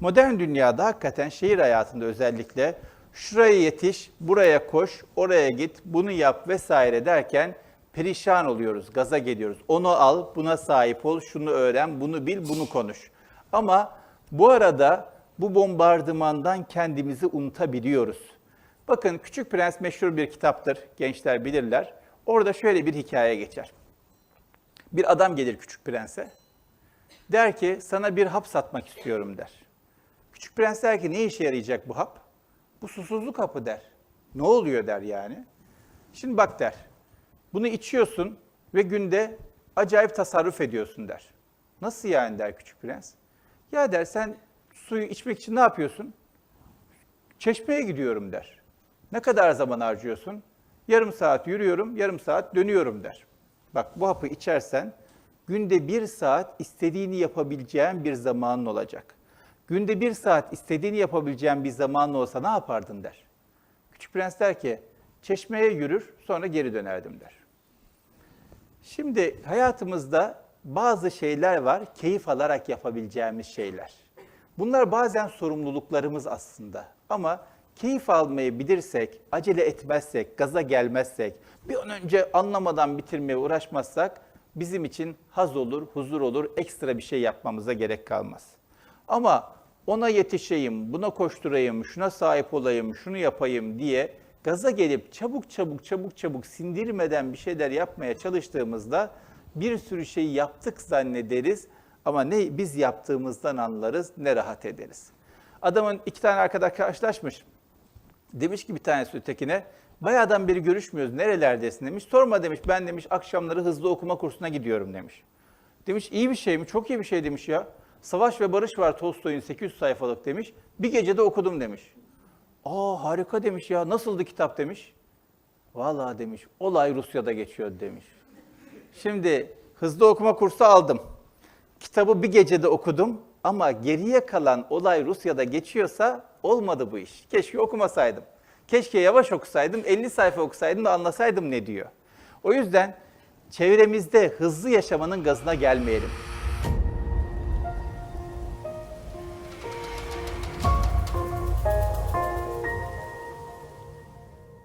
Modern dünyada hakikaten şehir hayatında özellikle şuraya yetiş, buraya koş, oraya git, bunu yap vesaire derken perişan oluyoruz, gaza geliyoruz. Onu al, buna sahip ol, şunu öğren, bunu bil, bunu konuş. Ama bu arada bu bombardımandan kendimizi unutabiliyoruz. Bakın Küçük Prens meşhur bir kitaptır, gençler bilirler. Orada şöyle bir hikaye geçer. Bir adam gelir Küçük Prens'e. Der ki sana bir hap satmak istiyorum der. Küçük Prens der ki ne işe yarayacak bu hap? Bu susuzluk hapı der. Ne oluyor der yani. Şimdi bak der. Bunu içiyorsun ve günde acayip tasarruf ediyorsun der. Nasıl yani der Küçük Prens. Ya der sen suyu içmek için ne yapıyorsun? Çeşmeye gidiyorum der. Ne kadar zaman harcıyorsun? Yarım saat yürüyorum, yarım saat dönüyorum der. Bak bu hapı içersen günde bir saat istediğini yapabileceğin bir zamanın olacak. Günde bir saat istediğini yapabileceğin bir zamanın olsa ne yapardın der. Küçük Prens der ki çeşmeye yürür sonra geri dönerdim der. Şimdi hayatımızda bazı şeyler var, keyif alarak yapabileceğimiz şeyler. Bunlar bazen sorumluluklarımız aslında. Ama keyif almayı bilirsek, acele etmezsek, gaza gelmezsek, bir an önce anlamadan bitirmeye uğraşmazsak bizim için haz olur, huzur olur, ekstra bir şey yapmamıza gerek kalmaz. Ama ona yetişeyim, buna koşturayım, şuna sahip olayım, şunu yapayım diye gaza gelip çabuk çabuk çabuk çabuk sindirmeden bir şeyler yapmaya çalıştığımızda bir sürü şeyi yaptık zannederiz ama ne biz yaptığımızdan anlarız ne rahat ederiz. Adamın iki tane arkadaş karşılaşmış. Demiş ki bir tanesi ötekine, bayağıdan beri görüşmüyoruz, nerelerdesin demiş. Sorma demiş, ben demiş akşamları hızlı okuma kursuna gidiyorum demiş. Demiş iyi bir şey mi? Çok iyi bir şey demiş ya. Savaş ve Barış var Tolstoy'un 800 sayfalık demiş. Bir gecede okudum demiş. Aa harika demiş ya. Nasıldı kitap demiş. Vallahi demiş olay Rusya'da geçiyor demiş. Şimdi hızlı okuma kursu aldım. Kitabı bir gecede okudum ama geriye kalan olay Rusya'da geçiyorsa olmadı bu iş. Keşke okumasaydım. Keşke yavaş okusaydım, 50 sayfa okusaydım da anlasaydım ne diyor. O yüzden çevremizde hızlı yaşamanın gazına gelmeyelim.